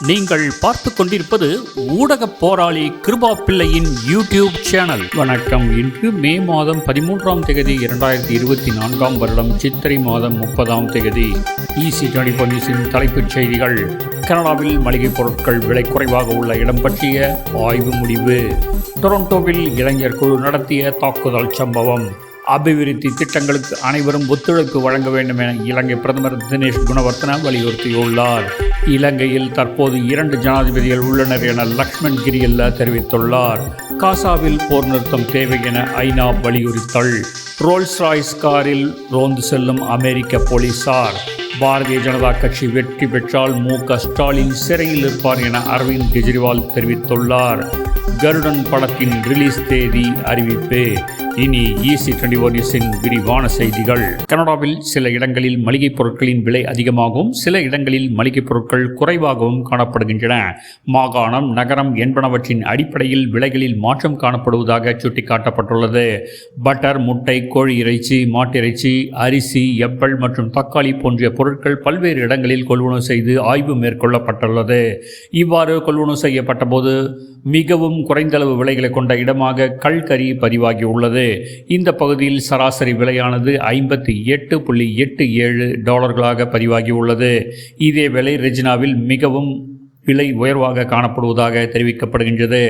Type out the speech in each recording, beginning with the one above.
நீங்கள் பார்த்து கொண்டிருப்பது ஊடக போராளி கிருபா பிள்ளையின் யூடியூப் சேனல். வணக்கம். இன்று மே மாதம் பதிமூன்றாம் தேதி இரண்டாயிரத்தி இருபத்தி நான்காம் வருடம் சித்திரை மாதம் முப்பதாம் தேதி. ஈசி டுவெண்டி நியூஸின் தலைப்புச் செய்திகள். கனடாவில் மளிகைப் பொருட்கள் விலை குறைவாக உள்ள இடம் பற்றிய ஆய்வு முடிவு. டொரண்டோவில் இளைஞர் குழு நடத்திய தாக்குதல் சம்பவம். அபிவிருத்தி திட்டங்களுக்கு அனைவரும் ஒத்துழைப்பு வழங்க வேண்டும் என இலங்கை பிரதமர் தினேஷ் குணவர்த்தன வலியுறுத்தியுள்ளார். இலங்கையில் தற்போது இரண்டு ஜனாதிபதிகள் உள்ளனர் என லக்ஷ்மண் கிரியல்ல தெரிவித்துள்ளார். காசாவில் போர் நிறுத்தம் தேவை என ஐநா வலியுறுத்தல். ரோல்ஸ் ராய்ஸ் காரில் ரோந்து செல்லும் அமெரிக்க போலீசார். பாரதிய ஜனதா கட்சி வெற்றி பெற்றால் மு க ஸ்டாலின் சிறையில் இருப்பார் என அரவிந்த் கெஜ்ரிவால் தெரிவித்துள்ளார். கருடன் படத்தின் ரிலீஸ் தேதி அறிவிப்பு. இனி ஈசி டுவெண்டி ஒன் நியூஸின் விரிவான செய்திகள். கனடாவில் சில இடங்களில் மளிகைப் பொருட்களின் விலை அதிகமாகவும் சில இடங்களில் மளிகைப் பொருட்கள் குறைவாகவும் காணப்படுகின்றன. மாகாணம் நகரம் என்பனவற்றின் அடிப்படையில் விலைகளில் மாற்றம் காணப்படுவதாக சுட்டிக்காட்டப்பட்டுள்ளது. பட்டர் முட்டை கோழி இறைச்சி மாட்டிறைச்சி அரிசி எப்பல் மற்றும் தக்காளி போன்ற பொருட்கள் பல்வேறு இடங்களில் கொள்வனவு செய்து ஆய்வு மேற்கொள்ளப்பட்டுள்ளது. இவ்வாறு கொள்வனவு செய்யப்பட்ட போது மிகவும் குறைந்தளவு விலைகளை கொண்ட இடமாக கல்கரி பதிவாகியுள்ளது. இந்த பகுதியில் சராசரி விலையானது ஐம்பத்தி எட்டு புள்ளி எட்டு ஏழு டாலர்களாக பதிவாகியுள்ளது இதேவேளை ரெஜினாவில் மிகவும் விலை உயர்வாக காணப்படுவதாக தெரிவிக்கப்படுகின்றது.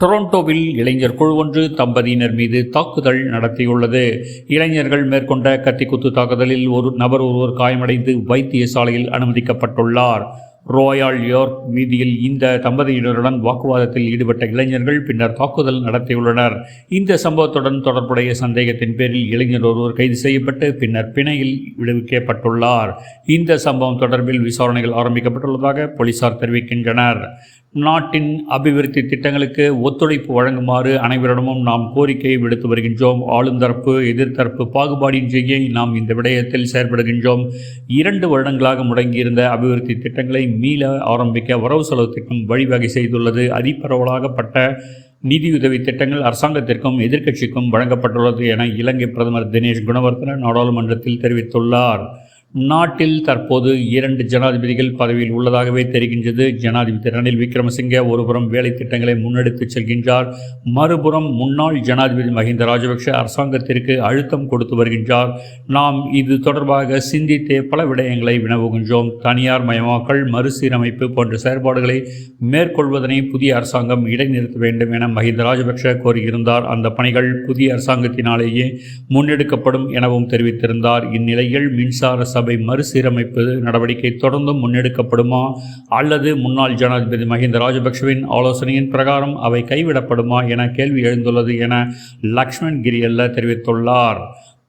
டொரண்டோவில் இளைஞர் குழு ஒன்று தம்பதியினர் மீது தாக்குதல் நடத்தியுள்ளது. இளைஞர்கள் மேற்கொண்ட கத்திக்குத்து தாக்குதலில் ஒரு நபர் ஒருவர் காயமடைந்து வைத்தியசாலையில் அனுமதிக்கப்பட்டுள்ளார். ரோயால் யோர்க் வீதியில் இந்த தம்பதியினருடன் வாக்குவாதத்தில் ஈடுபட்ட இளைஞர்கள் பின்னர் தாக்குதல் நடத்தியுள்ளனர். இந்த சம்பவத்துடன் தொடர்புடைய சந்தேகத்தின் பேரில் இளைஞர் ஒருவர் கைது செய்யப்பட்டு பின்னர் பிணையில் விடுவிக்கப்பட்டுள்ளார். இந்த சம்பவம் தொடர்பில் விசாரணைகள் ஆரம்பிக்கப்பட்டுள்ளதாக போலீசார் தெரிவிக்கின்றனர். நாட்டின் அபிவிருத்தி திட்டங்களுக்கு ஒத்துழைப்பு வழங்குமாறு அனைவரிடமும் நாம் கோரிக்கை விடுத்து வருகின்றோம். ஆளும் தரப்பு எதிர்த்தரப்பு பாகுபாடின்றியே நாம் இந்த விடயத்தில் செயற்படுகின்றோம். இரண்டு வருடங்களாக முடங்கியிருந்த அபிவிருத்தி திட்டங்களை மீள ஆரம்பிக்க வரவு செலவு திட்டம் வழிவகை செய்துள்ளது. அதிபரவலாகப்பட்ட நிதியுதவி திட்டங்கள் அரசாங்கத்திற்கும் எதிர்க்கட்சிக்கும் வழங்கப்பட்டுள்ளது என இலங்கை பிரதமர் தினேஷ் குணவர்த்தன நாடாளுமன்றத்தில் தெரிவித்துள்ளார். நாட்டில் தற்போது இரண்டு ஜனாதிபதிகள் பதவியில் உள்ளதாகவே தெரிகின்றது. ஜனாதிபதி ரணில் விக்ரமசிங்கே ஒருபுறம் வேலை திட்டங்களை முன்னெடுத்துச் செல்கின்றார். மறுபுறம் முன்னாள் ஜனாதிபதி மஹிந்த ராஜபக்ஷ அரசாங்கத்திற்கு அழுத்தம் கொடுத்து வருகின்றார். நாம் இது தொடர்பாக சிந்தித்தே பல விடயங்களை வினவுகின்றோம். தனியார் மயமாக்கல் மறுசீரமைப்பு போன்ற செயற்பாடுகளை மேற்கொள்வதனை புதிய அரசாங்கம் இடைநிறுத்த வேண்டும் என மஹிந்த ராஜபக்ஷ கோரியிருந்தார். அந்த பணிகள் புதிய அரசாங்கத்தினாலேயே முன்னெடுக்கப்படும் எனவும் தெரிவித்திருந்தார். இந்நிலையில் மின்சார சபை மறுசீரமைப்பு நடவடிக்கை தொடர்ந்தும் முன்னெடுக்கப்படுமா? அல்லது முன்னாள் ஜனாதிபதி மஹிந்த ராஜபக்ஷவின் ஆலோசனையின் பிரகாரம் அவை கைவிடப்படுமா என கேள்வி எழுந்துள்ளது என லக்ஷ்மண் கிரியல்ல தெரிவித்துள்ளார்.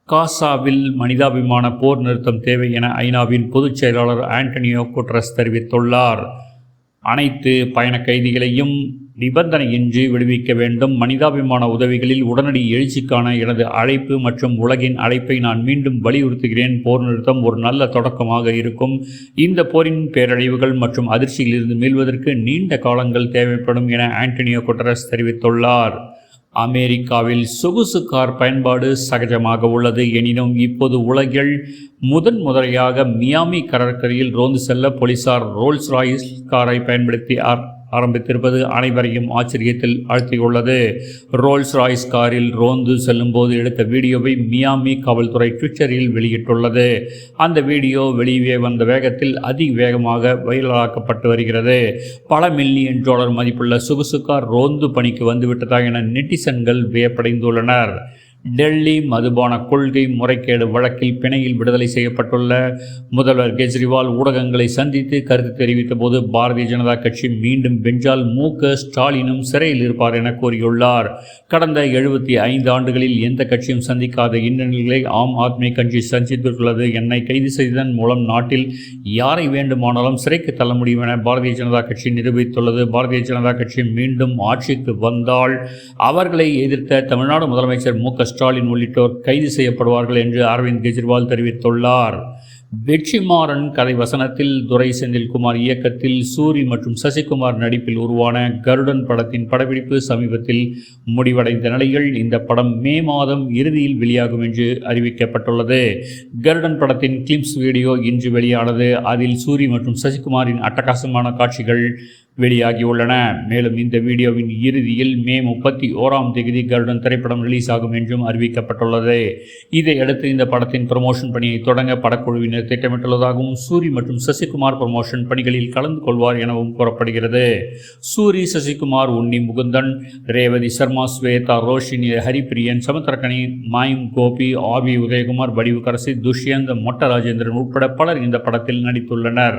காசாவில் மனிதாபிமான போர் நிறுத்தம் தேவை என ஐநாவின் பொதுச் செயலாளர் ஆண்டனியோ குட்ரஸ் தெரிவித்துள்ளார். அனைத்து பயண கைதிகளையும் நிபந்தனையின்றி விடுவிக்க வேண்டும். மனிதாபிமான உதவிகளில் உடனடி எழுச்சிக்கான எனது அழைப்பு மற்றும் உலகின் அழைப்பை நான் மீண்டும் வலியுறுத்துகிறேன். போர் நிறுத்தம் ஒரு நல்ல தொடக்கமாக இருக்கும். இந்த போரின் பேரழிவுகள் மற்றும் அதிர்ச்சியிலிருந்து மீள்வதற்கு நீண்ட காலங்கள் தேவைப்படும் என ஆண்டனியோ குட்டரஸ் தெரிவித்துள்ளார். அமெரிக்காவில் சொகுசு கார் பயன்பாடு சகஜமாக உள்ளது. எனினும் இப்போது உலகில் முதன் முதலையாக மியாமி கடற்கரையில் ரோந்து செல்ல போலீசார் ரோல்ஸ் ராய்ஸ் காரை பயன்படுத்தி ஆர்- ஆரம்பித்திருப்பது அனைவரையும் ஆச்சரியத்தில் ஆழ்த்தியுள்ளது. ரோல்ஸ் ராய்ஸ் காரில் ரோந்து செல்லும்போது எடுத்த வீடியோவை மியாமி காவல்துறை ட்விட்டரில் வெளியிட்டுள்ளது. அந்த வீடியோ வெளியே வந்த வேகத்தில் அதிவேகமாக வைரலாக்கப்பட்டு வருகிறது. பல மில்லியன் டாலர் மதிப்புள்ள சொகுசு கார் ரோந்து பணிக்கு வந்துவிட்டதா என நெட்டிசன்கள் வியப்படைந்துள்ளனர். டெல்லி மதுபான கொள்கை முறைகேடு வழக்கில் பிணையில் விடுதலை செய்யப்பட்டுள்ள முதல்வர் கெஜ்ரிவால் ஊடகங்களை சந்தித்து கருத்து தெரிவித்த போது பாரதிய ஜனதா கட்சி மீண்டும் வென்றால் மு க ஸ்டாலினும் சிறையில் இருப்பார் என கூறியுள்ளார். கடந்த எழுபத்தி ஐந்து ஆண்டுகளில் எந்த கட்சியும் சந்திக்காத இன்னல்களை ஆம் ஆத்மி கட்சி சந்தித்துள்ளது என்னை கைது செய்ததன் மூலம் நாட்டில் யாரை வேண்டுமானாலும் சிறைக்கு தள்ள முடியும் என பாரதிய ஜனதா கட்சி நிரூபித்துள்ளது. பாரதிய ஜனதா கட்சி மீண்டும் ஆட்சிக்கு வந்தால் அவர்களை எதிர்த்த தமிழ்நாடு முதலமைச்சர் மு க ஸ்டாலின் உள்ளிட்டோர் கைது செய்யப்படுவார்கள் என்று அரவிந்த் கெஜ்ரிவால் தெரிவித்துள்ளார். வெற்றிமாறன் கதை வசனத்தில் துரை செந்தில்குமார் இயக்கத்தில் சூரி மற்றும் சசிகுமார் நடிப்பில் உருவான கருடன் படத்தின் படப்பிடிப்பு சமீபத்தில் முடிவடைந்த நிலையில் இந்த படம் மே மாதம் இறுதியில் வெளியாகும் என்று அறிவிக்கப்பட்டுள்ளது. கருடன் படத்தின் கிளிப்ஸ் வீடியோ இன்று வெளியானது. அதில் சூரி மற்றும் சசிகுமாரின் அட்டகாசமான காட்சிகள் வெளியாகியுள்ளன. மேலும் இந்த வீடியோவின் இறுதியில் மே முப்பத்தி ஓராம் தேதி கருடன் திரைப்படம் ரிலீஸ் ஆகும் என்றும் அறிவிக்கப்பட்டுள்ளது. இதையடுத்து இந்த படத்தின் ப்ரமோஷன் பணியை தொடங்க படக்குழுவினர் திட்டமிட்டுள்ளதாகவும் சூரி மற்றும் சசிகுமார் ப்ரமோஷன் பணிகளில் கலந்து கொள்வார் எனவும் கூறப்படுகிறது. சூரி சசிகுமார் உன்னி முகுந்தன் ரேவதி சர்மா ஸ்வேதா ரோஷினி ஹரிப்பிரியன் சமுத்திரக்கணி மாயும் கோபி ஆர் வி உதயகுமார் வடிவுக்கரசி துஷ்யந்த் மொட்ட ராஜேந்திரன் உட்பட பலர் இந்த படத்தில் நடித்துள்ளனர்.